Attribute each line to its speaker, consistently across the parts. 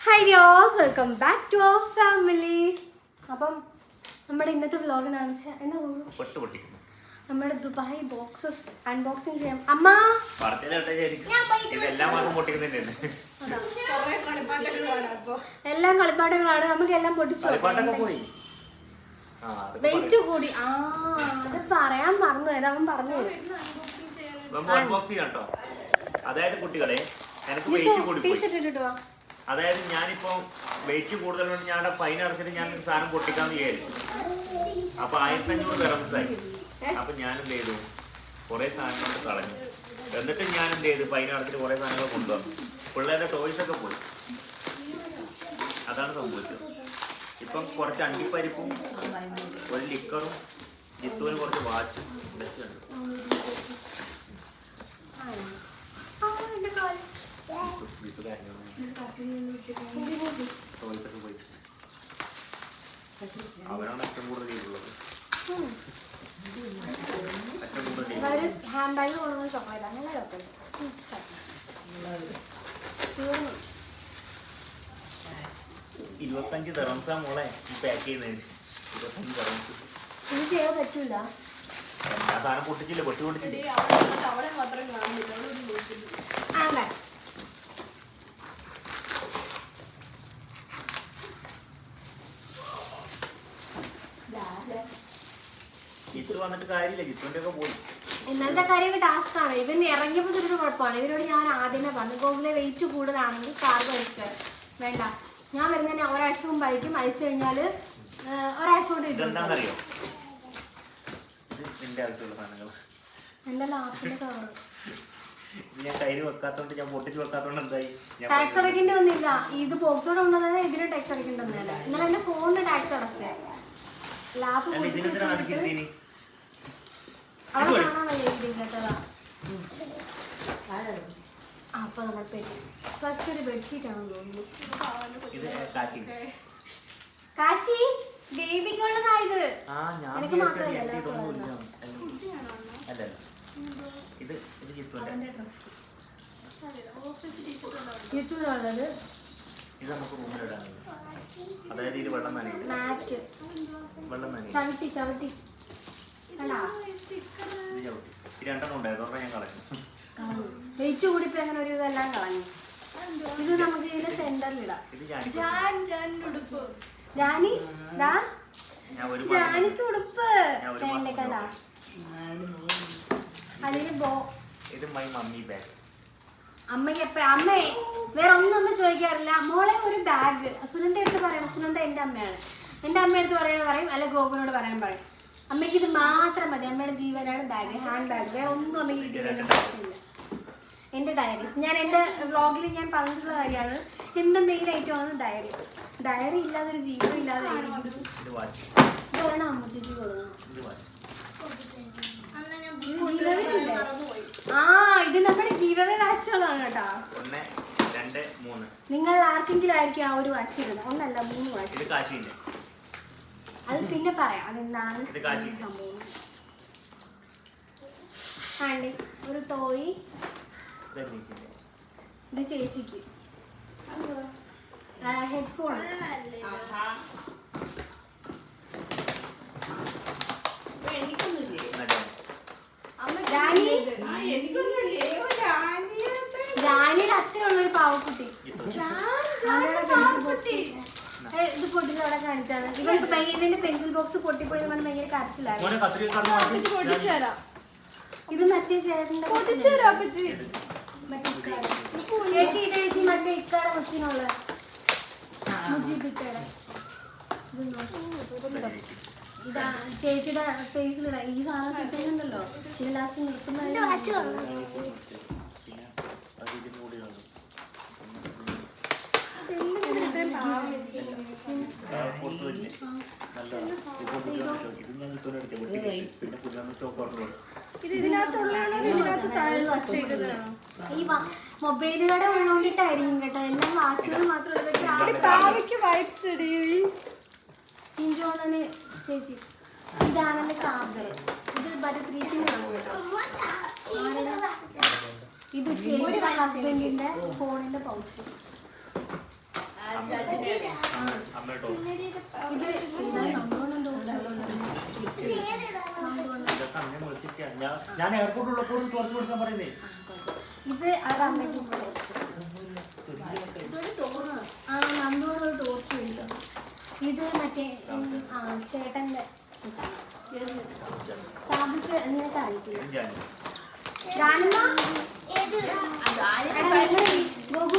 Speaker 1: Hi ഡിയോസ് welcome back to our family അപ്പം നമ്മുടെ ഇന്നത്തെ വ്ലോഗ് എന്താണെന്ന് വെച്ചാൽ എന്താ നമ്മുടെ ദുബായ് ബോക്സസ് അൺബോക്സിങ് ചെയ്യാം. അമ്മ! എല്ലാം കളിപ്പാട്ടങ്ങളാണ് നമുക്ക് എല്ലാം പൊട്ടിച്ചു വെയിറ്റ് കൂടി. ആ അത് പറയാൻ പറഞ്ഞു അവൻ പറഞ്ഞു?
Speaker 2: അതായത് കുട്ടികളെ
Speaker 1: ടീഷർട്ട് ഇട്ടിട്ട് വാ.
Speaker 2: അതായത് ഞാനിപ്പോ വെയിറ്റ് കൂടുതലുണ്ട് ഞാൻ ഫൈൻ അടച്ചിട്ട് ഞാൻ സാധനം പൊട്ടിക്കാന്ന് വിചാരിച്ചു. അപ്പൊ ആയിരത്തി അഞ്ഞൂറ് പെറംസായി അപ്പൊ ഞാൻ എന്ത് ചെയ്തു? കുറെ സാധനങ്ങൾ കളഞ്ഞു. എന്നിട്ട് ഞാൻ എന്ത് ചെയ്തു? ഫൈൻ അടച്ചിട്ട് കുറെ സാധനങ്ങൾ കൊണ്ടുവന്നു. പിള്ളേരുടെ ടോയ്സ് ഒക്കെ പോയി. അതാണ് സംഭവിച്ചത്. ഇപ്പം കുറച്ച് അണ്ടിപ്പരിപ്പും ഒരു ലിക്കറും ജിത്തുവിന് കുറച്ച് വാച്ചും ബെസ്റ്റ് ഉണ്ട്
Speaker 1: ആ, എന്റെ കാൽ.
Speaker 2: ജിത്തു കാര്യങ്ങളും പോയി അവരാണ് ഏറ്റവും കൂടുതൽ ചെയ്തിട്ടുള്ളത്
Speaker 1: ഹാൻഡ് ബാഗ് കൊണ്ടുവന്ന ചോക്ലേറ്റ് നല്ല ചോക്ലേറ്റ് തീർന്നു
Speaker 2: ഇരുപത്തഞ്ച് തെറംസാ മോളെ ഈ പാക്ക് ചെയ്യുന്നതിന് ഇരുപത്തഞ്ച് തെറംസ്
Speaker 1: ഇത് ചെയ്യാൻ പറ്റൂല
Speaker 2: ആ സാധനം പൊട്ടിച്ചില്ല പൊട്ടി പൊട്ടിച്ചില്ല
Speaker 1: ആണ്ടെ
Speaker 2: ജിത്തു വന്നിട്ട് കാര്യമില്ല. ജിത്തുവിന്റെ ഒക്കെ പോയി
Speaker 1: എന്നാലത്തെ കാര്യമൊക്കെ ടാസ്ക് ആണ്. ഇവൻ ഇറങ്ങിയപ്പോൾ ഒരു കുഴപ്പമാണ്. ഇവരോട് ഞാൻ ആദ്യമേ പറഞ്ഞു ഗോകുലെ വെയിറ്റ് കൂടുതലാണെങ്കിൽ കാർ കഴിക്കാൻ വേണ്ട. ഞാൻ വരുന്നതിന് ഒരാഴ്ച മുമ്പ് അയക്കും അയച്ചു കഴിഞ്ഞാൽ ഒരാഴ്ച കൊണ്ട് കിട്ടും.
Speaker 2: ആവശ്യമുള്ള സാധനങ്ങൾ
Speaker 1: കവർ
Speaker 2: ഞാൻ കയ്യിൽ വെക്കാത്തോണ്ട് ഞാൻ പൊട്ടിച്ച് വെക്കാത്തോണ്ട് എന്തായി?
Speaker 1: ടാക്സ് അടയ്ക്കേണ്ടി വന്നില്ല. ഇത് ബോക്സോടെ കൊണ്ടുവന്നത് ഇതിന് ടാക്സ് അടയ്ക്കേണ്ടി വന്നില്ല ഇന്നലെ എന്റെ ഫോണിന് ടാക്സ് അടച്ചേ. ലാപ്പ്
Speaker 2: അല്ല ഇതിനെന്തിനാണ് അടുക്കിരുത്തീനി
Speaker 1: അവിടെ കാണാണോ എഴുതിയിട്ടതാ അപ്പൊ നമ്മൾ ഫസ്റ്റ് ഒരു ബെഡ്ഷീറ്റ് ആണെന്ന് തോന്നുന്നു.
Speaker 2: കാശി.
Speaker 1: കാശി ബേബിക്കുള്ളതായത്
Speaker 2: ആ ഞാൻ
Speaker 1: മാത്രമല്ല,
Speaker 2: എനിക്ക് അല്ല ഇത് ഇത് ജിത്തുവിന്റെ
Speaker 1: യൂട്യൂബിലുള്ളത്
Speaker 2: ഇത്. നമുക്ക് റൂമിലിടാൻ അതായത് ഇത് വെള്ളം നനയും.
Speaker 1: മാറ്റ്
Speaker 2: വെള്ളം നനയും.
Speaker 1: ചവിട്ടി ചവിട്ടി. കണ്ടാ?
Speaker 2: രണ്ടെണ്ണം ഉണ്ടായിരുന്നു ഒരെണ്ണം ഞാൻ കളഞ്ഞു.
Speaker 1: വെയിറ്റ് കൂടിപ്പോ അങ്ങനെ ഒരു ഇതെല്ലാം കളഞ്ഞു. ഇത് നമുക്ക് ഇതിന്റെ സെന്ററിൽ ഇടാം
Speaker 2: ഇത് ഞാൻ
Speaker 1: ജാനി ദാ.
Speaker 2: ഞാൻ ഒരു മാസം
Speaker 1: ജാനിക്ക് ഉടുപ്പ്.
Speaker 2: ഞാൻ ഒരു മാസം
Speaker 1: വേണ്ട കണ്ടാ അതിന് ബോ.
Speaker 2: ഇത് മൈ മമ്മി ബാഗ്
Speaker 1: അമ്മയ്ക്ക് എപ്പോഴും? അമ്മേ വേറെ ഒന്നും അമ്മ ചോദിക്കാറില്ല. മോളെ ഒരു ബാഗ് സുനന്ദ എടുത്ത് പറയണം. സുനന്ദ എന്റെ അമ്മയാണ്. എന്റെ അമ്മ എടുത്ത് പറയാൻ പറയും. അല്ലെ ഗോകുനോട് പറയാൻ പറയും. അമ്മയ്ക്ക് ഇത് മാത്രം മതി. അമ്മയുടെ ജീവനാണ് ബാഗ് ഹാൻഡ് ബാഗ് വേറെ ഒന്നും അമ്മയ്ക്ക് കിട്ടിയില്ല എന്റെ ഡയറീസ് ഞാൻ എന്റെ വ്ളോഗിൽ ഞാൻ പറഞ്ഞിട്ടുള്ള കാര്യമാണ്. എന്റെ മെയിൻ ഐറ്റം ആണ് ഡയറി ഡയറി ഇല്ലാതെ ഒരു ജീവിതം ഇല്ലാതെ കൊടുക്കണം? ആ ഇത് നമ്മുടെ ഗീവവേ വാച്ചുകളാണ് കേട്ടോ.
Speaker 2: ഒന്ന് രണ്ട് മൂന്ന്.
Speaker 1: നിങ്ങൾ ആർക്കെങ്കിലും ആയിരിക്കും ആ ഒരു വാച്ച് ഇടുന്നത്. ഒന്നല്ല മൂന്ന് വാച്ച് അത് പിന്നെ പറയാം. അതെന്താണ്. സംഭവം. ആണ്ടി ഒരു ടോയ്
Speaker 2: ഇത്
Speaker 1: ചേച്ചിക്ക്. ഹെഡ്ഫോൺ ജാനിയുടെ അത്രയുള്ള ഒരു പാവക്കുട്ടി ഏ, ഇത് പൊട്ടിച്ച് അവിടെ കാണിച്ചാണ് ഇവർക്ക് പെൻസിൽ ബോക്സ് പൊട്ടിപ്പോയി എന്ന് പറഞ്ഞ് ഭയങ്കര കരച്ചിലായിരുന്നു
Speaker 2: മോനെ കത്രിക കടന്നു മാറ്റി
Speaker 1: ഇത് മറ്റേ ഇക്കാടെ. ചേച്ചി ഇത് ചേച്ചി മറ്റേ ഇക്കാടെ കൊച്ചിനുള്ള ചേച്ചിയുടെ ഫേസിലിടാ ഈ സാധനം കിട്ടുന്നുണ്ടല്ലോ പിന്നെ ലാസ്റ്റ് നിർത്തുന്ന
Speaker 2: പിന്നെ അത് ഇതിന് കൂടി കാണും. ആ, പുറത്ത് വെച്ച്. നല്ലതാ. ഇപ്പൊ പുതിയ സ്റ്റോക്ക്. ഇത് ഞാൻ ഇപ്പൊ എടുത്ത്. പിന്നെ പുതിയ സ്റ്റോക്ക് ഓർഡർ.
Speaker 1: ഈ മൊബൈൽ കട ഉള്ളോണ്ടിട്ടായിരിക്കും കേട്ടോ എല്ലാം വാച്ചുകൾ മാത്രമല്ല ചിഞ്ചോണന് ചേച്ചി ഇതാണ് എന്റെ ചാർജർ ഇത് മറ്റേ ത്രീ ആരുടെ? ഇത് ചേച്ചിയുടെ ഹസ്ബൻഡിന്റെ ഫോണിന്റെ പൗച്ച്
Speaker 2: ഞാൻ എയർപോർട്ടിലുള്ളപ്പോൾ തുറച്ചു കൊടുക്കാൻ പറയുന്നേ
Speaker 1: ഇത് ടോർച്ച് ഇത് മറ്റേ ആ ചേട്ടന്റെ സ്ഥാപിച്ച് നിനക്ക്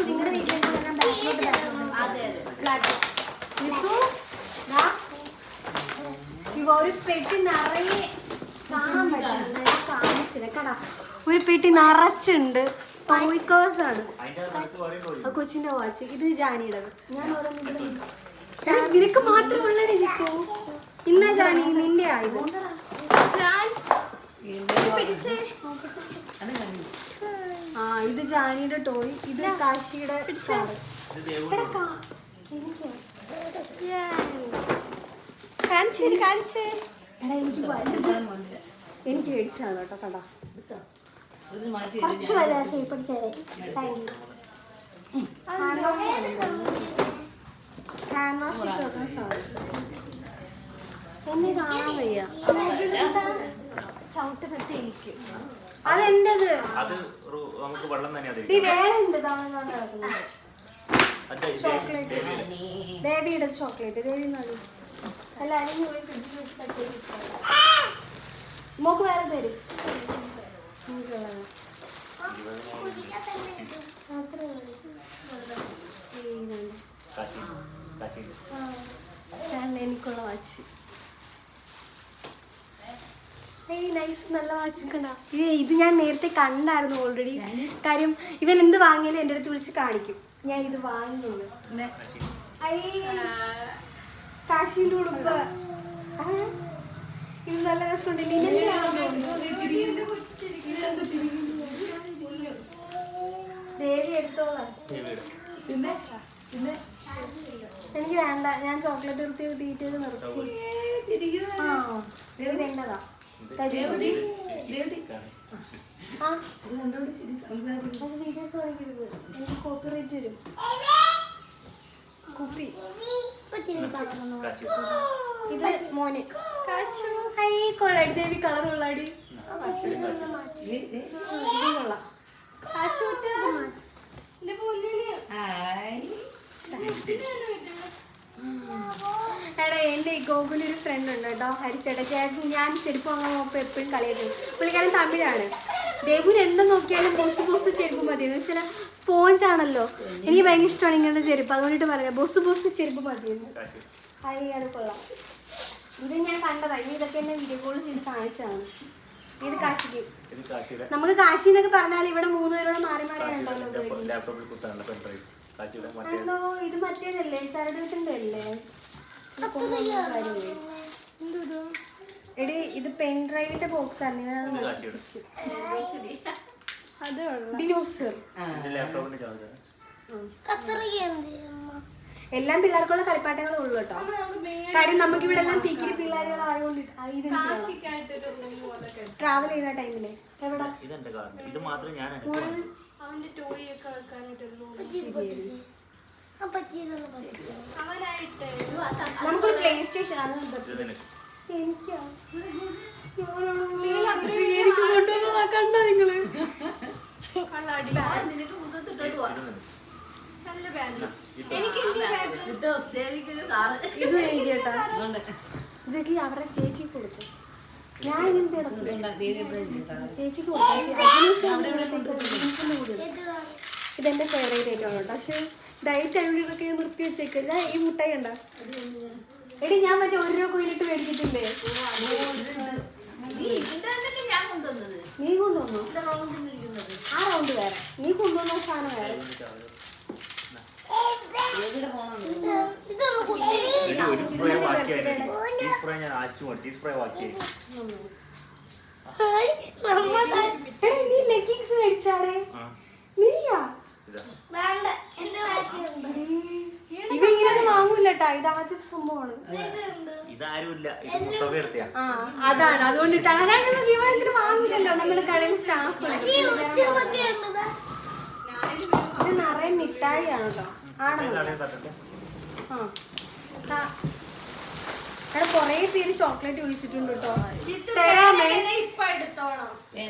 Speaker 1: നിങ്ങളുടെ വീ- ഒരു പെട്ടി ഒരു പെട്ടി നിറച്ചുണ്ട് ടോയ് ആണ് കൊച്ചിന്റെ വാച്ച് ഇത് ജാനിയുടെ ഞാൻ. നിനക്ക് മാത്രം ഉള്ളടി ജിത്തു ഇന്ന ജാനി നിന്റെ ആയത് ആ ഇത് ജാനിയുടെ ടോയ് ഇത് കാശിയുടെ ചാറ്
Speaker 2: ഇത് ദേവു
Speaker 1: എടാ, കാ- എനിക്ക് മേടിച്ചാണ് കേട്ടോ കടാ കുറച്ച് വലുതാക്കി പഠിക്കാതെ thank you hand wash hand wash ഇട്ട് വെക്കാൻ സാധിക്കും എന്നെ കാണാൻ വയ്യ ചവിട്ട് പറ്റി എനിക്ക് അതെന്റത്?
Speaker 2: അത് നമുക്ക് വെള്ളം തന്നെ
Speaker 1: വേറെ ഉണ്ട്
Speaker 2: അത്
Speaker 1: ചോക്ലേറ്റ് ദേവിയുടെ ചോക്ലേറ്റ് ദേവി അല്ല അല്ലെങ്കിൽ പോയി വെച്ച്. മോക്ക് വേറെ തരും. എനിക്കുള്ള അത്രേ ഉള്ളൂ. ഈ ഇതുണ്ട്.
Speaker 2: കാശി കാശി
Speaker 1: ആ, ഇതാണ് എനിക്കുള്ള വാച്ച് ഏയ് നൈസ് നല്ല വാച്ച് കണ്ട ഇത് ഇത് ഞാൻ നേരത്തെ കണ്ടായിരുന്നു ഓൾറെഡി കാര്യം ഇവൻ എന്ത് വാങ്ങിയാലും എന്റെ അടുത്ത് വിളിച്ച് കാണിക്കും. ഞാൻ ഇത്
Speaker 2: വാങ്ങുന്നു.
Speaker 1: കാശിന്റെ ഉടുപ്പ്. ഇത് നല്ല രസമുണ്ട്. ദേവി എടുത്തോളാം. എനിക്ക് വേണ്ട. ഞാൻ ചോക്ലേറ്റ് നിർത്തി. തീറ്റയിൽ നിർത്തി ആ കോപ്പിറൈറ്റ് വരും. കുപ്പി ഇത് മോന്. കാശു? ഹൈ കൊള്ളാടി ദേവി കളർ കൊള്ളാടി കൊള്ളാം. കാശു പൊന്നിന്. എടാ എന്റെ ഈ ഗോകുൽ ഒരു ഫ്രണ്ട് ഉണ്ട് കേട്ടോ ചേട്ടൻ ഞാൻ ചെരുപ്പ് വാങ്ങാൻ പോകുമ്പോൾ എപ്പോഴും കളിയായിരുന്നു പുള്ളിക്കാരൻ തമിഴാണ്. ദേവുന് എന്താ നോക്കിയാലും ബോസ് ബോസ് ചെരുപ്പ് മതി. എന്ന് വെച്ചാൽ സ്പോഞ്ച് ആണല്ലോ. എനിക്ക് ഭയങ്കര ഇഷ്ടമാണ് ഇങ്ങനത്തെ ചെരുപ്പ്. അതുകൊണ്ടിട്ട് പറയാം ബോസ് ബോസ് ചെരുപ്പ് മതിയെന്ന്
Speaker 2: കാശി
Speaker 1: ഹൈ അത് കൊള്ളാം. ഇത് ഞാൻ കണ്ടതാണ് ഇനി ഇതൊക്കെ എന്നെ വീഡിയോ കോൾ ചെയ്ത് കാണിച്ചതാണ്. ഇത് കാശിക്ക്. നമുക്ക് കാശി എന്നൊക്കെ പറഞ്ഞാൽ ഇവിടെ മൂന്നുപേരോട് മാറി മാറി
Speaker 2: കാശിയുടെ കാശിയുടെ മറ്റേ
Speaker 1: എന്തോ ഇത് മറ്റേതല്ലേ? അല്ലേ? എടി ഇത് പെൻ ഡ്രൈവിന്റെ ബോക്സ് ആണ് ഞാൻ
Speaker 2: ലാപ്ടോപ്പിന്റെ
Speaker 1: എല്ലാം പിള്ളേർക്കുള്ള കളിപ്പാട്ടങ്ങൾ ഉള്ളു കേട്ടോ. കാര്യം നമുക്ക് ഇവിടെ എല്ലാം തീക്കിരി പിള്ളേരുകളായതുകൊണ്ട് ട്രാവൽ ചെയ്യുന്ന ടൈമിൽ എവിടെ?
Speaker 2: ഇതെന്റെ ഇത് മാത്രം ഞാൻ അനുഭവം
Speaker 3: അവന്റെ ടോയ് ഒക്കെ. അവനായിട്ട്
Speaker 1: നമുക്കൊരു പ്ലേ. സ്റ്റേഷൻ ആണ് എനിക്കാ? എനിക്ക് കണ്ടോ
Speaker 2: നിങ്ങൾ?
Speaker 3: നല്ല ബാഗ്.
Speaker 2: ഇത്
Speaker 1: ഇത്. എനിക്ക് കേട്ടാ ഇതൊക്കെ അവരുടെ ചേച്ചി കൊടുക്കും. ഇതെന്റെ ഫേവറേറ്റ് ഐറ്റമാണ് കേട്ടോ. പക്ഷെ ഡയറ്റ് ആയതുകൊണ്ട് നിർത്തി വെച്ചേക്കല്ല. ഈ മുട്ടായി കണ്ട? എടി ഞാൻ മറ്റേ ഒരു രൂപ കുയിലിട്ട് മേടിച്ചിട്ടില്ലേ? നീ കൊണ്ടുവന്നു? ആ റൗണ്ട് വേറെ. നീ കൊണ്ടുവന്ന സാധനം വേറെ.
Speaker 2: ഒരു സ്പ്രേ ബാക്കിയായിരുന്നു ഈ സ്പ്രേ ഞാൻ ആശിച്ചു കൊടുത്തു ഈ സ്പ്രേ ബാക്കിയായി
Speaker 1: എടാ, നീ ലെഗിങ്സ് മേടിച്ചാടേ നീയാ?
Speaker 2: ഇതാ.
Speaker 1: ഇങ്ങനെ വാങ്ങൂല കേട്ടാ ഇത് ആദ്യത്തെ സംഭവമാണ്. അതാണ്. അതുകൊണ്ടിട്ടാണ് അതാണ് നമുക്ക് ഇവ വാങ്ങൂലല്ലോ. നമ്മുടെ കടയിൽ സ്റ്റാഫ് ഇത് നിറയെ മിഠായി കേട്ടോ കൊറേ പേര് ചോക്ലേറ്റ് കേട്ടോ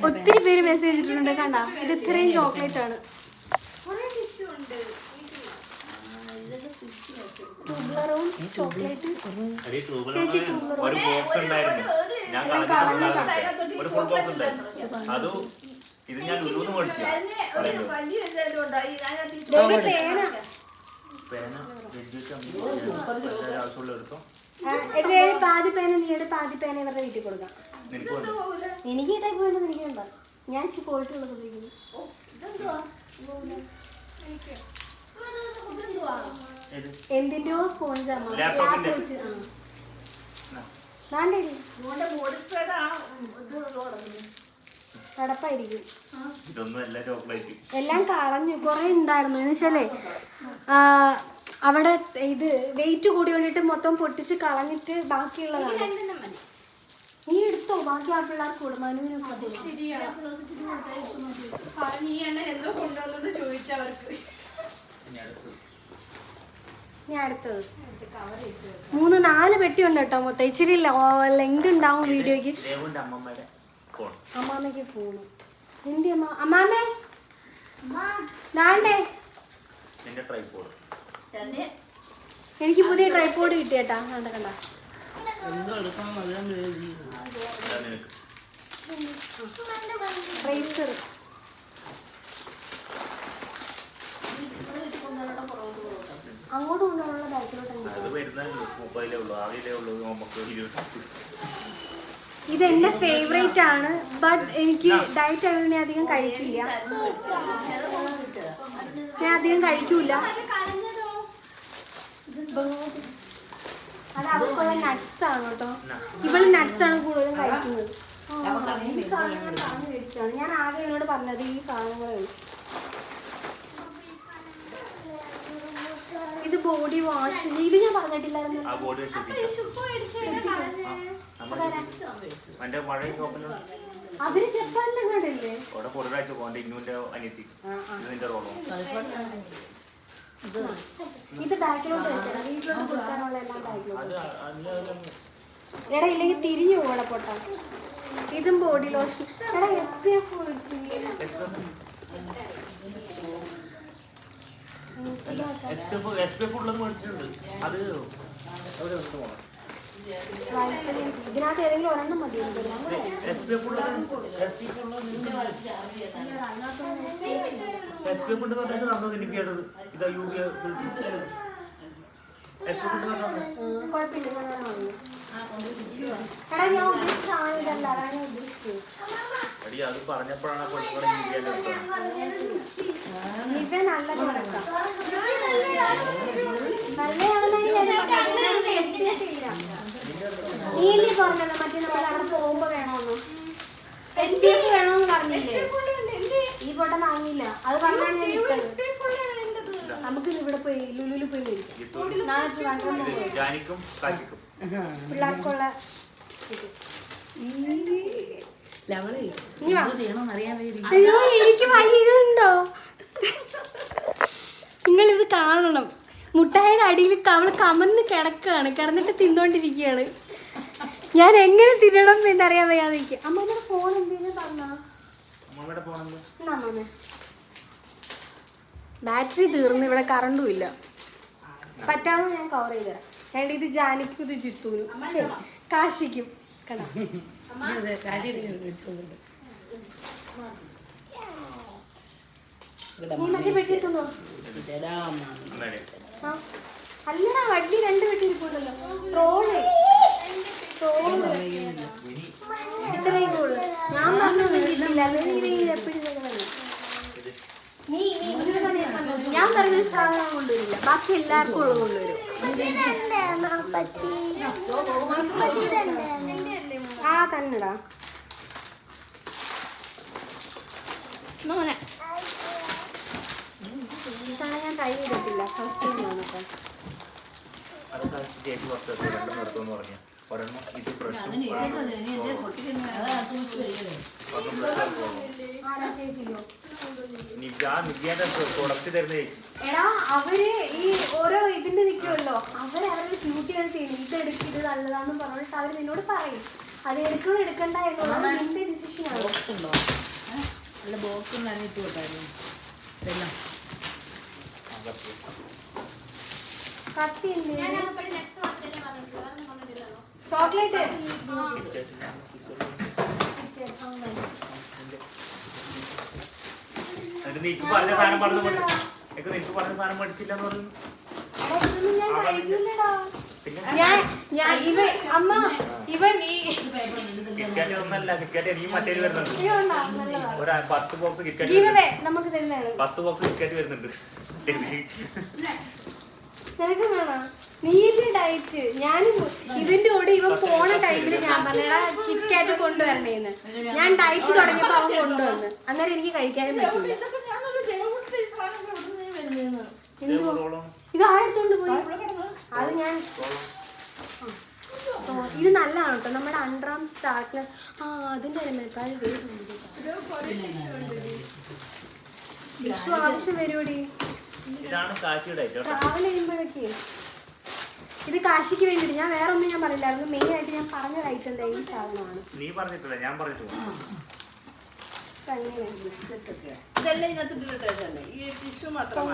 Speaker 1: ഒത്തിരി പേര് മെസ്സേജ് ഇട്ടിട്ടുണ്ട് കണ്ട. ഇത് ഇത്രയും ചോക്ലേറ്റ് ആണ്. ചോക്ലേറ്റ് പേന
Speaker 2: പേന വെച്ച് ആവശ്യമുള്ള എടുത്തോ?
Speaker 1: ആ, എടി ബേബി പാതി പേന നീ എടുത്ത് പാതി പേന ഇവരുടെ വീട്ടിൽ കൊടുക്കാം. എനിക്ക് ടൈപ്പ് വേണ്ടത് എനിക്ക് വേണ്ട. ഞാൻ ഇച്ചിരി ക്വാളിറ്റി ഉള്ളത് ഉപയോഗിക്കുന്നു
Speaker 2: ഏത്?
Speaker 1: എന്തിന്റെയോ സ്പോഞ്ച് അമ്മ? ലാപ്പ് വെച്ച്. വേണ്ടേ എല്ലാം കളഞ്ഞു കുറെ ഉണ്ടായിരുന്നു. എന്ന് വെച്ചാലേ അവിടെ ഇത് വെയിറ്റ് കൂടി വേണ്ടിട്ട് മൊത്തം പൊട്ടിച്ച് കളഞ്ഞിട്ട് ബാക്കിയുള്ളതാണ്. നീ എടുത്തോ? ബാക്കി ആ
Speaker 3: പിള്ളേർ
Speaker 1: കുടുംബാനുവിന് അടുത്തത്. മൂന്ന് നാല് പെട്ടി ഉണ്ട് കേട്ടോ മൊത്തം. ഇച്ചിരി ലെങ്ക് ഉണ്ടാവും വീഡിയോക്ക് അമ്മാമ്മയ്ക്ക് പോണു നിന്റെ അമ്മ അമ്മാമേ നാണ്ടേ
Speaker 2: നിന്റെ ട്രൈപ്പോഡ്
Speaker 1: എനിക്ക് പുതിയ ട്രൈപ്പോഡ് കിട്ടിയേട്ടാ. കണ്ട കണ്ട. റേസർ അങ്ങോട്ട് കൊണ്ടുപോകാനുള്ള ബാക്കിലോട്ട്
Speaker 2: അത് വരുന്ന ഉള്ളൂ ആദ്യമേ ഉള്ളൂ നമുക്ക്
Speaker 1: ഇത് എന്റെ ഫേവറേറ്റ് ആണ്. ബട്ട് എനിക്ക് ഡയറ്റ് ആയതുകൊണ്ട് ഞാൻ അധികം കഴിക്കില്ല. ഞാൻ അധികം കഴിക്കൂല. അത് ആണ് കേട്ടോ. ഇവൾ നട്ട്സ് ആണ് കൂടുതലും കഴിക്കുന്നത്. ഞാൻ ആകെ എന്നോട് പറഞ്ഞത് ഈ സാധനങ്ങളേ ഇത് ബോഡി വാഷ് ഇത് ഞാൻ പറഞ്ഞിട്ടില്ലായിരുന്നു.
Speaker 2: ആ ബോഡി
Speaker 1: അവർ ജപ്പാനിലും കണ്ടില്ലേ
Speaker 2: അവിടെ പോകണ്ട. ഇന്നുവിന്റെ അനിയത്തി. റോളോ
Speaker 1: ഇത് ബാക്കിലോട്ട് വെച്ചേരാം. വീട്ടിലോട്ട് കൊടുക്കാനുള്ള എല്ലാം ബാക്കിലോട്ട് എടാ ഇല്ലെങ്കിൽ തിരിഞ്ഞു പോകണം പൊട്ടാ. ഇതും ബോഡി ലോഷൻ എടാ എസ് പി എഫ് ഒഴിച്ചു
Speaker 2: എസ് പി എഫ് ഉള്ളത് മേടിച്ചിട്ടുണ്ട് അത്
Speaker 1: ഇതിനകത്ത് ഏതെങ്കിലും ഒരെണ്ണം മതി.
Speaker 2: ഇതാ യു പി
Speaker 1: കുഴപ്പമില്ല. ഞാൻ ഉദ്ദേശിച്ച സാധനം ഇതല്ല. അതാണ് ഉദ്ദേശിച്ചത്.
Speaker 2: എടി അത് പറഞ്ഞപ്പോഴാണ്
Speaker 1: പറഞ്ഞത്. നീലി പറഞ്ഞല്ലോ മറ്റേ നമ്മൾ അവിടെ പോകുമ്പോ വേണമെന്ന് എസ് പി എഫ് വേണമെന്ന് പറഞ്ഞില്ലേ? ഈ പൊട്ട വാങ്ങിയില്ല. അത് പറഞ്ഞാണ് ഞാൻ ഇട്ടത്. നമുക്ക് ഇവിടെ പോയി ലുലുലു പോയി മേടിക്കാം. നാളെ ട്രിവാൻഡ്രം പിള്ളേർക്കുള്ള അയ്യോ എനിക്ക് വയ്യുണ്ടോ നിങ്ങൾ ഇത് കാണണം. മുട്ടായുടെ അടിയിൽ അവൾ കമന്ന് കിടക്കുകയാണ് കിടന്നിട്ട് തിന്നോണ്ടിരിക്കുകയാണ് ഞാൻ എങ്ങനെ തിന്നണം എന്നറിയാൻ വയ്യാതെ. അമ്മയുടെ ഫോൺ എന്തെങ്കിലും അമ്മമ്മേ ബാറ്ററി തീർന്നു ഇവിടെ കറണ്ടും ഇല്ല. പറ്റാമോ ഞാൻ കവർ ചെയ്ത് തരാം. ഞാൻ ഇത് ജാനിക്കും ഇത് ജിത്തൂനും കാശിക്കും. കടാ അല്ലടാ വണ്ടി രണ്ട് വെട്ടി ഇരിപ്പുണ്ടല്ലോ ട്രോൾ ട്രോൾ
Speaker 2: ഇനി
Speaker 1: ഇത്രയും ഉള്ളു ഞാൻ. ഞാൻ പറഞ്ഞ സാധനം കൊണ്ടുവരില്ല ബാക്കി എല്ലാവർക്കും ഉള്ളത് കൊണ്ടുവരും തന്നെടാ സാധനം ഞാൻ ട്രൈ ചെയ്തിട്ടില്ല. ഫസ്റ്റ് ടൈം വന്നപ്പോൾ എടാ അവർ ഈ ഓരോ ഇതിന്റെ നിക്കുമല്ലോ അവരവരുടെ ഡ്യൂട്ടിയാണ് ചെയ്യുന്നത് ഇത് ഇത് നല്ലതാണെന്ന് പറഞ്ഞിട്ട് അവർ നിന്നോട് പറയും. അത് എടുക്കണോ എടുക്കണ്ട എന്നുള്ളത് നിന്റെ ഡിസിഷനാണ്
Speaker 4: ബോക്സ് ഉണ്ടോ? അല്ല ബോക്സ് ഉണ്ടായിരുന്നു ഇട്ട് കൊടുത്തായിരുന്നു ഇതെല്ലാം.
Speaker 1: കത്തി
Speaker 3: ഞാൻ അപ്പോഴും നെക്സ്റ്റ് വാച്ചല്ലേ പറഞ്ഞത് വേറെ പറഞ്ഞിട്ടില്ലല്ലോ.
Speaker 1: ചോക്ലേറ്റ്
Speaker 2: എന്നിട്ട് പറഞ്ഞ സാധനം പറഞ്ഞു എനിക്ക് നിനക്ക് പറഞ്ഞ സാധനം മേടിച്ചില്ലെന്ന് പറഞ്ഞു.
Speaker 1: ഞാൻ കഴിക്കില്ലടാ ഞാൻ ഞാൻ ഇവ അമ്മ. ഇവൻ ഈ
Speaker 2: കിറ്റ്കാറ്റ് ഒന്നല്ല കിറ്റ്കാറ്റ് എനിക്ക് മറ്റേ വരുന്നുണ്ട്. ഒരു പത്ത് ബോക്സ് കിറ്റ്കാറ്റ്
Speaker 1: നമുക്ക് തരുന്നതാണ്
Speaker 2: പത്ത് ബോക്സ് കിറ്റ്കാറ്റ് വരുന്നുണ്ട്.
Speaker 1: നിനക്ക് വേണോ? നീന്റെ ഡയറ്റ്. ഞാൻ ഇവന്റെ കൂടെ ഇവൻ പോണ ടൈമിൽ ഞാൻ പറഞ്ഞ കിറ്റ്കാറ്റ് കൊണ്ടുവരണേന്ന്. ഞാൻ ഡയറ്റ് തുടങ്ങിയപ്പോ അവൻ കൊണ്ടുവന്ന്. അന്നേരം എനിക്ക് കഴിക്കാനും പറ്റില്ല ഇത് ആരെടുത്തോണ്ട് പോയി? അത് ഞാൻ ഇത് നല്ലതാണ് കേട്ടോ നമ്മുടെ അൺറാം സ്റ്റാർട്ട് ആ അതിന്റെ അരമേക്കാൾ വേറുണ്ട് വിഷു ആവശ്യം വരുമോടി. ട്രാവൽ ചെയ്യുമ്പോഴൊക്കെ ഇത് കാശിക്ക് വേണ്ടിയിട്ട് ഞാൻ വേറെ ഒന്നും ഞാൻ പറയില്ലായിരുന്നു മെയിൻ ആയിട്ട് ഞാൻ പറഞ്ഞ ഐറ്റം എന്താ ഈ സാധനമാണ്.
Speaker 2: നീ പറഞ്ഞിട്ടില്ല. ഞാൻ പറഞ്ഞിട്ടില്ല
Speaker 5: ഇതെല്ലാം ഇതിനകത്ത് ഈ ടിഷ്യൂ
Speaker 1: മാത്രം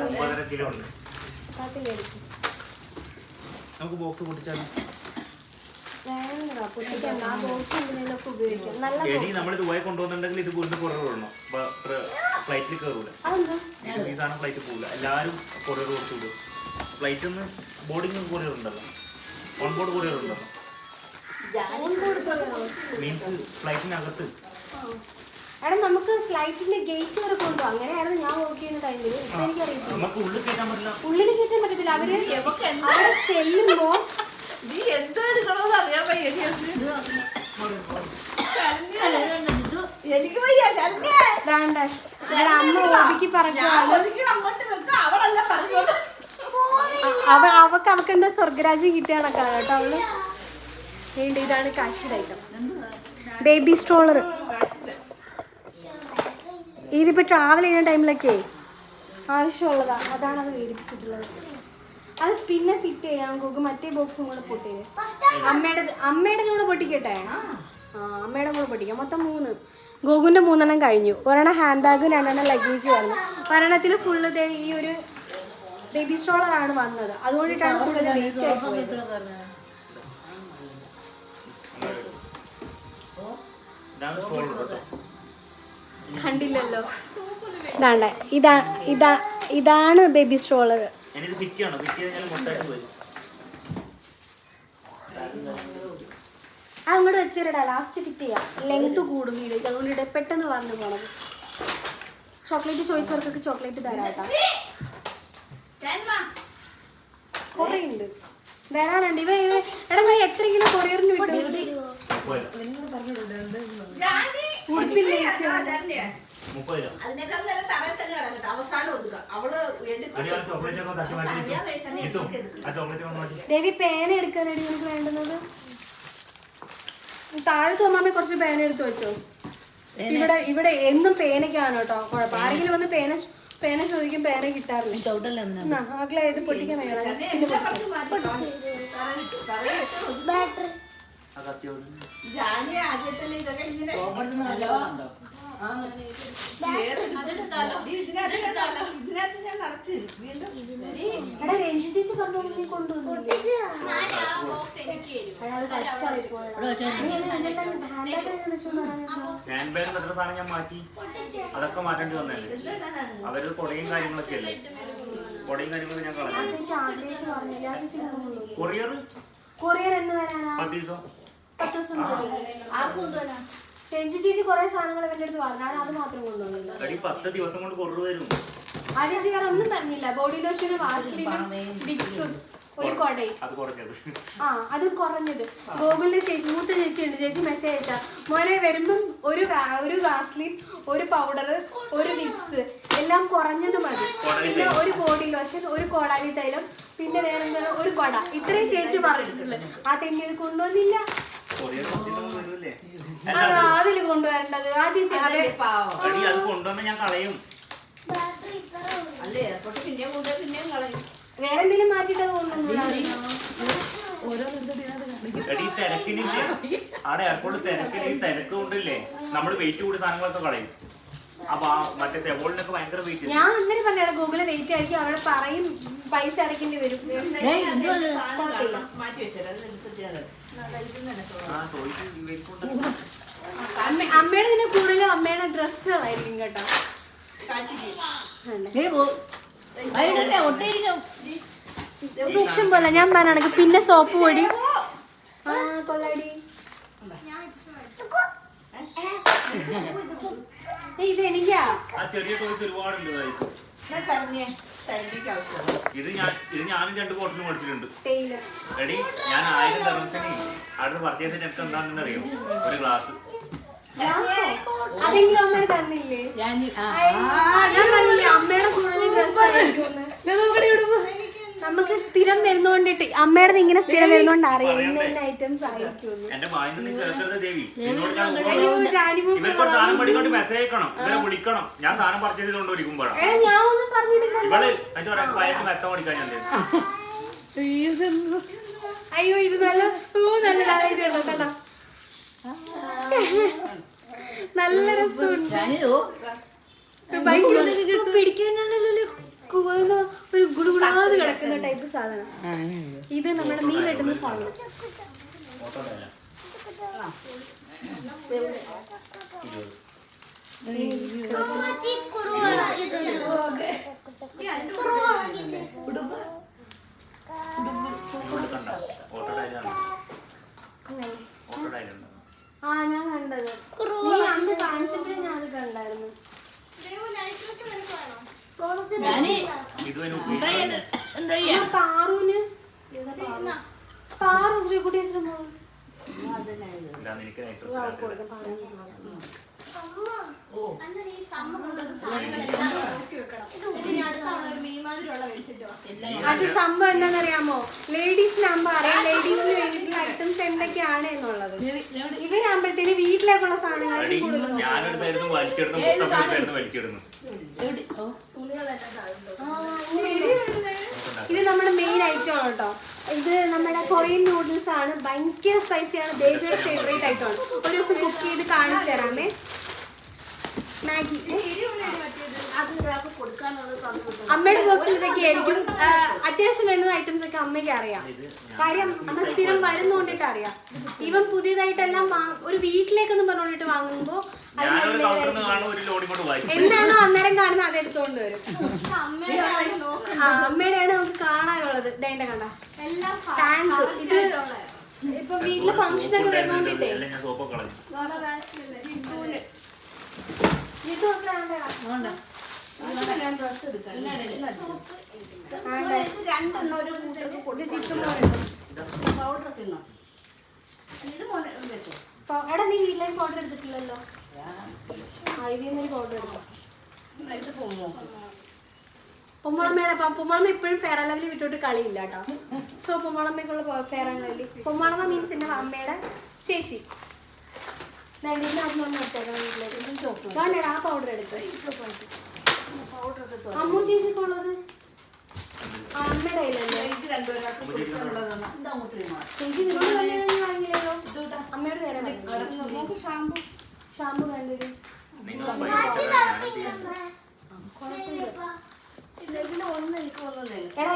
Speaker 2: നമുക്ക് ബോക്സ് പൊട്ടിച്ചാൽ
Speaker 1: വേണ്ട പൊട്ടിക്കണ്ട ആ ബോക്സ് എന്തിനേലൊക്കെ ഉപയോഗിക്കാം നല്ല
Speaker 2: എടി നമ്മൾ ദുബായി കൊണ്ടുവന്നിട്ടുണ്ടെങ്കിൽ ഇത് വീണ്ടും കുറേ വിടണം. ഫ്ലൈറ്റിൽ കയറൂല.
Speaker 1: അതെന്താ?
Speaker 2: ഈ സാധനം ഫ്ലൈറ്റ് പോകില്ല എല്ലാവരും കൊറിയർ കൊടുത്തു വിടും. ഫ്ലൈറ്റിൽ നിന്ന് ബോർഡിംഗ് കൊറിയർ ഉണ്ടല്ലോ. ഓൺ ബോർഡ് കൊറിയർ ഉണ്ടല്ലോ. മീൻസ് ഫ്ലൈറ്റിനകത്ത്.
Speaker 1: എടാ നമുക്ക് ഫ്ലൈറ്റിന്റെ ഗേറ്റ് വരെ കൊണ്ടുപോകും അങ്ങനെയായിരുന്നു ഞാൻ വർക്ക് ചെയ്യുന്ന ടൈമിൽ എനിക്കറിയില്ല
Speaker 2: ഉള്ളിൽ കയറ്റാൻ പറ്റില്ല.
Speaker 1: അവർ അവിടെ ചെല്ലുമ്പോ
Speaker 5: നീ എന്തോ എടുക്കണമെന്ന് അറിയാൻ വയ്യ എനിക്ക്. വയ്യ
Speaker 1: അമ്മ അവ അവക്ക് അവക്ക് എന്താ സ്വർഗരാജ്യം കിട്ടിയ കണക്കാണ് കേട്ടോ അവൾ. വേണ്ട ഇതാണ് കാശിയുടെ ഐറ്റം ബേബി സ്ട്രോളർ ഇതിപ്പോ ട്രാവൽ ചെയ്യുന്ന ടൈമിലൊക്കെ ആവശ്യമുള്ളതാ. അതാണ് അത് മേടിപ്പിച്ചിട്ടുള്ളത്. അത് പിന്നെ ഫിറ്റ് ചെയ്യാൻ നമുക്ക് മറ്റേ ബോക്സും കൂടെ പൊട്ടിയത് അമ്മയുടെ അമ്മയുടെ കൂടെ പൊട്ടിക്കട്ടെ? ആ. അമ്മയുടെ കൂടെ പൊട്ടിക്കാം. മൊത്തം മൂന്ന്. ഗോകുവിന്റെ മൂന്നെണ്ണം കഴിഞ്ഞു. ഒരെണ്ണം ഹാൻഡ് ബാഗും രണ്ടെണ്ണം ലഗേജ് വന്നു ഒരെണ്ണത്തിൽ ഫുള്ള് ഈ ഒരു ബേബി സ്ട്രോളർ ആണ് വന്നത്. അതുകൊണ്ടിട്ടാണ് കൂടുതൽ ലേറ്റ് ആയി പോയത്.
Speaker 2: ഇതാണ് സ്ട്രോളർ
Speaker 1: കണ്ടില്ലല്ലോ. ഇതാണ്ട. ഇതാ ഇതാ ഇതാണ് ബേബി സ്ട്രോളർ
Speaker 2: ഞാനിത് ഫിറ്റ് ചെയ്യണം ഫിറ്റ് ചെയ്ത് ഞാൻ മൊത്തമായിട്ട്
Speaker 1: പോയി. അങ്ങോട്ട് വെച്ചിരടാ. ലാസ്റ്റ് ഫിറ്റ് ചെയ്യാം. ലെങ്ത് കൂടും വീട്. അതുകൊണ്ട് ഇവിടെ പെട്ടെന്ന് വന്നു പോണത്. ചോക്ലേറ്റ് ചോദിച്ചവർക്കൊക്കെ ചോക്ലേറ്റ് തരാട്ടാ. കുറേ ഉണ്ട്. വരാനുണ്ട്. ഇവ ഇവ എടാ നീ എത്ര കിലോ കൊറിയറിന് വിട്ടു. ഉടുപ്പില്ലേ
Speaker 2: മുപ്പത് രൂപ.
Speaker 5: അതിനേക്കാൾ നല്ല തറയിൽ തന്നെ കിടക്കട്ടെ. അവസാനം ഒതുക്കുക
Speaker 2: അവൾ
Speaker 1: ദേവി പേന എടുക്കാനടി നിനക്ക് വേണ്ടുന്നത്? താഴെ തോന്നാമേ കുറച്ച് പേന എടുത്ത് വെച്ചോ. ഇവിടെ ഇവിടെ എന്നും പേനയ്ക്കാണ് കേട്ടോ കുഴപ്പം. ആരെങ്കിലും വന്ന് പേന പേന ചോദിക്കും പേന കിട്ടാറില്ല. ആക്കളെ ഇത് പൊട്ടിക്കാൻ വേണം
Speaker 5: ഇതിനകത്ത് ഞാൻ നിറച്ച് വീണ്ടും
Speaker 1: ചേച്ചി പറഞ്ഞു നീ
Speaker 3: ഞാൻ
Speaker 2: മാറ്റി. അതൊക്കെ മാറ്റേണ്ടി വന്നേ അവർ കൊടയും കാര്യങ്ങളൊക്കെ അല്ലേ? കൊടയും കാര്യങ്ങളൊക്കെ ഞാൻ കളഞ്ഞു. കൊറിയർ
Speaker 1: കൊറിയർ എന്ന് വരാനാ
Speaker 2: പത്ത് ദിവസം.
Speaker 1: പത്ത് ദിവസം.
Speaker 5: ആർക്കും കൊണ്ടുവരാം.
Speaker 1: രഞ്ജു ചേച്ചി കുറെ സാധനങ്ങൾ എന്റെ അടുത്ത് പറഞ്ഞാണ് അത് മാത്രം കൊണ്ടുവന്നില്ല
Speaker 2: അടി പത്ത് ദിവസം കൊണ്ട് കൊറു വരും.
Speaker 1: ആ ചേച്ചി വേറെ ഒന്നും പറഞ്ഞില്ല ബോഡി ലോഷനും വാസ്ലിനും വിക്സും ഒരു കൊടയും.
Speaker 2: അത് കുറഞ്ഞത്
Speaker 1: ആ അത് കുറഞ്ഞത്. ഗോകുലിന്റെ ചേച്ചി മൂത്ത ചേച്ചി ഉണ്ട്. ചേച്ചി മെസ്സേജ് അയച്ചാ. മോനെ വരുമ്പം ഒരു വാ- ഒരു വാസ്ലിൻ ഒരു പൗഡർ ഒരു വിക്സ് എല്ലാം കുറഞ്ഞത് മതി. പിന്നെ ഒരു ബോഡി ലോഷൻ ഒരു കോടാലി തൈലം പിന്നെ വേറെ എന്താണ്? ഒരു കൊട. ഇത്രയും ചേച്ചി പറഞ്ഞിട്ടുള്ളത്. ആ തെങ്ങി കൊണ്ടുവന്നില്ല.
Speaker 2: കൊറിയർ പത്ത് ദിവസം കൊണ്ട് വരൂല്ലേ?
Speaker 1: അതാ അതിൽ കൊണ്ടുവരേണ്ടത്? ആ ചേച്ചി അതെ.
Speaker 5: പാവം.
Speaker 2: അടി അത് കൊണ്ടുവന്ന് ഞാൻ കളയും.
Speaker 5: അല്ലേ എയർപോർട്ട് പിന്നെയും കൊണ്ടുപോയി പിന്നെയും കളയും.
Speaker 1: വേറെ എന്തെങ്കിലും മാറ്റിട്ട് അത്
Speaker 2: എടി തിരക്കിനില്ലേ? അവിടെ എയർപോർട്ട് തിരക്കിന് ഈ തിരക്ക് കൊണ്ടില്ലേ? നമ്മൾ വെയിറ്റ് കൂടി സാധനങ്ങളൊക്കെ കളയും. അപ്പൊ ആ മറ്റേ തെവോളിനൊക്കെ ഭയങ്കര വെയിറ്റ്
Speaker 1: ഞാൻ അങ്ങനെ പറഞ്ഞാൽ ഗൂഗിൾ വെയിറ്റ് ആയിരിക്കും അവിടെ പറയും പൈസ അടയ്ക്കേണ്ടി വരും. കുഴപ്പമില്ല
Speaker 5: മാറ്റി വെച്ചാൽ
Speaker 2: ആ ചോദിച്ചു വെയിറ്റ് കൊണ്ട്
Speaker 1: അമ്മയുടെ ഇതിന് കൂടുതലും അമ്മയുടെ ഡ്രസ്സുകളായിരിക്കും കേട്ടോ. സൂക്ഷം പോലെ. ഞാൻ പറഞ്ഞ പിന്നെ സോപ്പ് പൊടി. ആ കൊള്ളാടി. ഇത് എനിക്കാ.
Speaker 2: ഇത് ഞാൻ ഇത് ഞാനും രണ്ട് ബോട്ടിൽ മേടിച്ചിട്ടുണ്ട്.
Speaker 1: ടൈലർ
Speaker 2: എടി ഞാൻ ആയിരം തെറംസിന് അടുത്ത പർച്ചേസ് എനിക്ക് എന്താണെന്ന് അറിയോ ഒരു ഗ്ലാസ്
Speaker 1: അതെങ്കിലും അമ്മ തന്നില്ലേ?
Speaker 4: ഞാൻ
Speaker 1: പറഞ്ഞില്ലേ അമ്മയുടെ കൂടുതൽ നമുക്ക് സ്ഥിരം വരുന്നോണ്ടിട്ട് അമ്മയുടെ ഇങ്ങനെ സ്ഥിരം വരുന്നോണ്ട് അറിയാം ഐറ്റംസ് ആയിരിക്കും അയ്യോ ഇത് നല്ല നല്ല ഇത് കേട്ടോ. കണ്ടോ നല്ല രസമുണ്ട്. ഭയങ്കര ഒരു ഗുടുഗുടാത് കിടക്കുന്ന ടൈപ്പ് സാധനം. ഇത് നമ്മുടെ മീൻ വെട്ടുന്ന സാധനം.
Speaker 2: ആ വേല. ഇരുപത്. ഇവിടെ കണ്ടോ? ഓട്ടോ ഡയലാണ്. ഓട്ടോ ഡയലുണ്ടോ?
Speaker 1: ആ ഞാൻ കണ്ടത് നീ അന്ന് കാണിച്ചിട്ട് ഞാൻ അത് കണ്ടായിരുന്നു
Speaker 5: ഞാൻ
Speaker 2: ഇത് തന്നെ ഉപയോഗിക്കാം.
Speaker 5: എന്താ
Speaker 1: ആ പാറുവിന്? പാറു ശ്രീകുട്ടി മോൾ
Speaker 2: ഇതാ
Speaker 1: അത് സംഭവം എന്താണെന്നറിയാമോ? ലേഡീസിനാകുമ്പോ അറിയാം ലേഡീസിന് വേണ്ടിയിട്ടുള്ള ഐറ്റംസ് എന്തൊക്കെയാണ് എന്നുള്ളത്. ഇവരാകുമ്പോഴത്തേന് വീട്ടിലേക്കുള്ള സാധനങ്ങൾ ഇത് നമ്മുടെ മെയിൻ ഐറ്റം ആണ് കേട്ടോ ഇത് നമ്മുടെ കൊറിയൻ നൂഡിൽസ് ആണ്. ഭയങ്കര സ്പൈസിയാണ് ബേബിയുടെ ഫേവറേറ്റ് ഐറ്റം ആണ്. ഒരു ദിവസം കുക്ക് ചെയ്ത് കാണിച്ചു തരാമേ. അമ്മയുടെ ബോക്സിൽ ഇതൊക്കെ ആയിരിക്കും അത്യാവശ്യം വേണ്ടുന്ന ഐറ്റംസ് ഒക്കെ അമ്മയ്ക്ക് അറിയാം. കാര്യം അമ്മ സ്ഥിരം വരുന്നോണ്ടിട്ട് അറിയാം. ഇവൻ പുതിയതായിട്ടെല്ലാം ഒരു വീട്ടിലേക്കെന്ന് പറഞ്ഞോണ്ടിട്ട് വാങ്ങുമ്പോ
Speaker 2: കാണുന്ന
Speaker 1: എന്താണോ അന്നേരം കാണുന്നത് അത് എടുത്തോണ്ട് വരും. ആ അമ്മയുടെയാണ് നമുക്ക് കാണാനുള്ളത്. ദേണ്ട കണ്ട. ടാങ്ക് ഇത് ഇപ്പൊ വീട്ടിൽ ഫംഗ്ഷൻ ഒക്കെ വരുന്നോണ്ടിട്ടേ.
Speaker 5: പൗഡർ തിന്നോ ഇത് മോനെ വെച്ചോ
Speaker 1: എടാ നീ വീട്ടിലേക്ക് പൗഡർ എടുത്തിട്ടില്ലല്ലോ നിന്ന് പൗഡർ എടുക്കാം പൊമ്മളമ്മയുടെ പൊമ്മളമ്മ ഇപ്പോഴും ഫെയർ ലെവലിൽ വിട്ടോട്ട് കളിയില്ല കേട്ടോ സോ പൊമ്മളമ്മയ്ക്കുള്ള ഫെയർ ലെവലിൽ പൊമ്മളമ്മ മീൻസ് എന്റെ അമ്മയുടെ ചേച്ചി വീട്ടിലേക്ക്? ആ പൗഡർ എടുത്ത്. അമ്മു ചേച്ചിക്കുള്ളത് ആ, അമ്മയുടെ കയ്യിലല്ലേ?
Speaker 5: ഇത് രണ്ടുപേരും
Speaker 1: അമ്മയോട് വാങ്ങിയില്ല.
Speaker 5: ഷാമ്പു.
Speaker 1: ഷാമ്പു വേണ്ടൊരു എടാ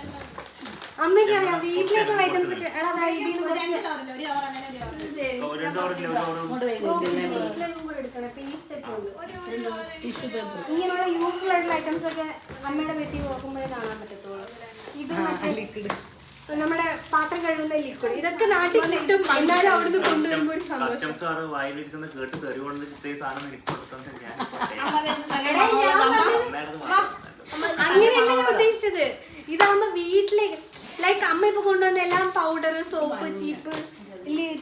Speaker 1: അമ്മയ്ക്ക് അറിയാം വീട്ടിലേക്ക് ഐറ്റംസ് ഒക്കെ എടാ ദാ ഇതിന്ന് കുറച്ച് വീട്ടിലേക്കും എടുക്കണം പേസ്റ്റ് ഒക്കെ ഉണ്ട് ഇങ്ങനെയുള്ള യൂസ്ഫുൾ ആയിട്ടുള്ള ഐറ്റംസ് ഒക്കെ അമ്മയുടെ വീട്ടിൽ നോക്കുമ്പോഴേ കാണാൻ പറ്റത്തുള്ളൂ ഇത് നമ്മുടെ പാത്രം കഴുകുന്ന ലിക്വിഡ് ഇതൊക്കെ നാട്ടിൽ കിട്ടും എന്നാലും അവിടുന്ന് കൊണ്ടുവരുമ്പോ ഒരു സന്തോഷം അങ്ങനെയല്ല ഞാൻ ഉദ്ദേശിച്ചത് ഇതാകുമ്പോ വീട്ടിലേക്ക് ലൈക്ക് അമ്മ ഇപ്പൊ കൊണ്ടുവന്ന എല്ലാം പൗഡർ സോപ്പ് ചീപ്പ്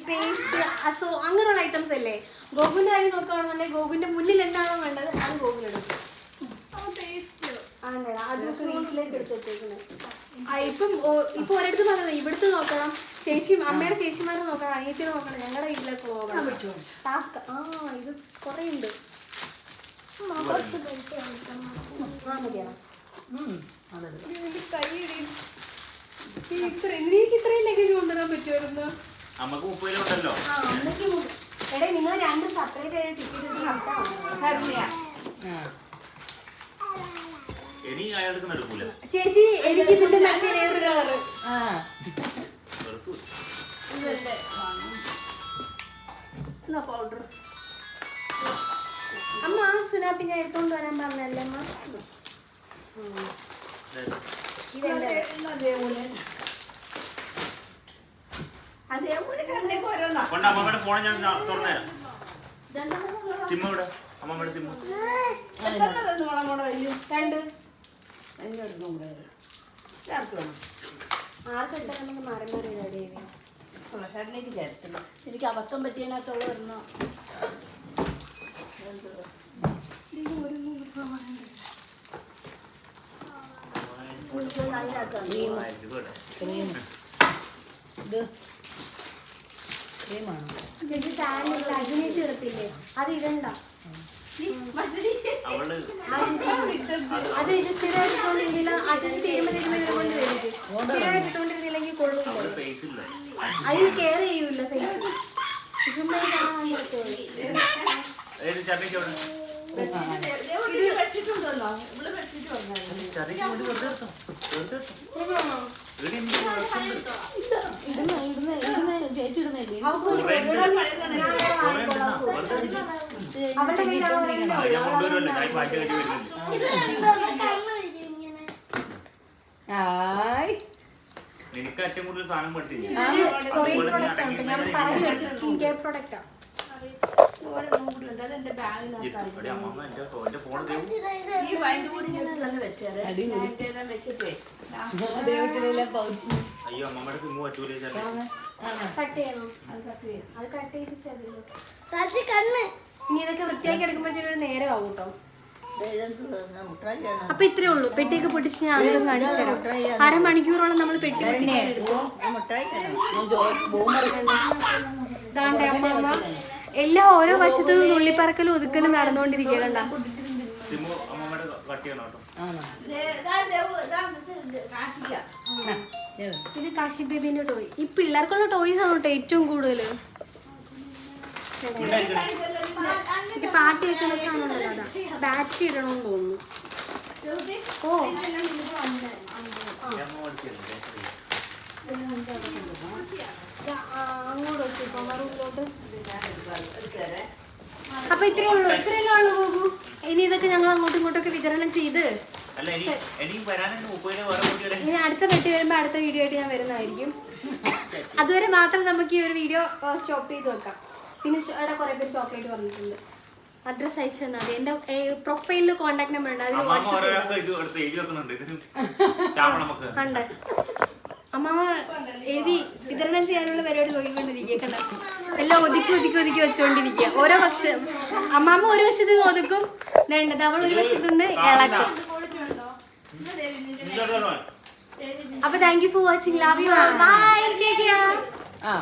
Speaker 1: പേസ്റ്റ് അസോ അങ്ങനെയുള്ള ഐറ്റംസ് അല്ലേ? ഗോകുലിന്റെ കാര്യം നോക്കുകയാണെന്നുണ്ടെങ്കിൽ ഗോകുലിന്റെ മുന്നിൽ എന്താണോ വേണ്ടത് അത് വീട്ടിലേക്ക് എടുത്ത് വെച്ചേക്കുന്നത് ആ, ഇപ്പം ഇപ്പൊ ഒരിടത്ത് പറഞ്ഞത് ഇവിടുത്തെ നോക്കണം. ചേച്ചി അമ്മയുടെ ചേച്ചിമാരെ നോക്കണം അനിയത്തിനെ നോക്കണം ഞങ്ങളുടെ വീട്ടിലേക്ക് പോകണം ടാസ്ക് ആ ഇത് കൊറേ ഉണ്ട് ആ?
Speaker 4: ഉം, അതെടുക്കാം.
Speaker 1: ഈ ഇത്ര- എനിക്ക് ഇത്രയും ലഗേജ് കൊണ്ടുവരാൻ പറ്റുമായിരുന്നു
Speaker 2: നമുക്ക് മുപ്പത്
Speaker 1: ആ അമ്മയ്ക്ക് മു- എടേ നിങ്ങൾ രണ്ട് സെപ്പറേറ്റ് ആയിട്ട് ടിക്കറ്റ് നടത്താം
Speaker 4: ആ.
Speaker 2: ഇനി അയാൾക്ക് നടക്കൂല
Speaker 1: ചേച്ചി എനിക്ക് ഇതിന്റെ വേറൊരു കളറ് പൗഡർ അമ്മ സുനാപ്പി ഞാൻ എടുത്തോണ്ട് വരാൻ പറഞ്ഞല്ലേ അമ്മ?
Speaker 2: ഫോൺ ഞാൻ തുറന്നുതരാം സിമ്മ ഇവിടെ അമ്മമ്മയുടെ സിമ്മ
Speaker 5: എത്ര നോളം കൂടെ വലിയ
Speaker 1: രണ്ട് ആർക്കിട്ട് നമുക്ക് മാറി മാറി
Speaker 3: എനിക്ക് അബദ്ധം പറ്റിയതിനകത്തുള്ള ഒരെണ്ണം.
Speaker 4: ക്രീം. ഇത് ക്രീമാണോ?
Speaker 1: അത് ഇടണ്ട.
Speaker 2: അവൾ
Speaker 1: അത് ഇത് സ്ഥിരമായിട്ട് ഇട്ടോണ്ടിരുന്നില്ല ആ ചേച്ചി തീരുമ്പോ തീരുമ്പോ ഇവരെ കൊണ്ട് വരും സ്ഥിരമായിട്ട് ഇട്ടോണ്ടിരുന്നില്ലെങ്കിൽ കൊള്ളില്ല
Speaker 2: അവൾ ഫേസ് ഇല്ല.
Speaker 1: അതിന് കെയർ ചെയ്യൂല ഫേസ് ചുമ്മാ
Speaker 2: നിനക്ക് ഏറ്റവും കൂടുതൽ സാധനം പഠിച്ചു അയ്യോ അമ്മമ്മയുടെ സിമ്മ് പറ്റൂലേ
Speaker 1: വൃത്തിയാക്കി എടുക്കുമ്പോഴത്തേക്കും നേരം ആവും കേട്ടോ. അപ്പൊ ഇത്രേ ഉള്ളൂ. പെട്ടിയൊക്കെ പൊട്ടിച്ച് ഞാൻ ആദ്യം കാണിച്ചു തരാം. അരമണിക്കൂറോളം നമ്മൾ പെട്ടി പൊട്ടിക്കാൻ എടുക്കും. ദാണ്ടെ അമ്മ എല്ലാ ഓരോ വശത്തു നിന്നും നുള്ളിപ്പറക്കലും ഒതുക്കലും നടന്നുകൊണ്ടിരിക്കണണ്ട
Speaker 5: പിന്നെ ഇത്
Speaker 1: കാശി ബേബിന്റെ ടോയ് ഈ പിള്ളേർക്കുള്ള ടോയ്സ് ആണ് കേട്ടോ ഏറ്റവും കൂടുതൽ പാട്ട് കേൾക്കുന്ന സാധനമല്ലോ അതാ. ബാറ്ററി ഇടണമെന്ന് തോന്നുന്നു. ഓ. അപ്പൊ ഇത്രേ ഉള്ളൂ ഇത്രേ ഉള്ളൂ പോകൂ. ഇനി ഇതൊക്കെ ഞങ്ങൾ അങ്ങോട്ടും ഇങ്ങോട്ടൊക്കെ വിതരണം ചെയ്ത്
Speaker 2: ഇനി
Speaker 1: അടുത്ത വെട്ടി വരുമ്പോ അടുത്ത വീഡിയോ ആയിട്ട് ഞാൻ വരുന്നതായിരിക്കും. അതുവരെ മാത്രം നമുക്ക് ഈ ഒരു വീഡിയോ സ്റ്റോപ്പ് ചെയ്ത് വെക്കാം. പിന്നെ അവിടെ കുറെ പേര് ചോക്ലേറ്റ് പറഞ്ഞിട്ടുണ്ട്. അഡ്രസ് അയച്ചു തന്നാൽ മതി. എന്റെ പ്രൊഫൈലിൽ കോൺടാക്ട് നമ്പർ ഉണ്ട്. അതിൽ
Speaker 2: വാട്സ്ആപ്പ്
Speaker 1: കണ്ട്. അമ്മാമ എഴുതി വിതരണം ചെയ്യാനുള്ള പരിപാടി നോക്കിക്കൊണ്ടിരിക്കുക കണ്ട എല്ലാം ഒതുക്കി ഒതുക്കി ഒതുക്കി വെച്ചുകൊണ്ടിരിക്കുക ഓരോ പക്ഷം അമ്മാമ്മ ഒരു വശത്ത് ഒതുക്കും വേണ്ടത് അവൾ ഒരു വശത്ത് നിന്ന് ഇളക്കും? അപ്പൊ thank you for watching love you bye take care
Speaker 4: ആ.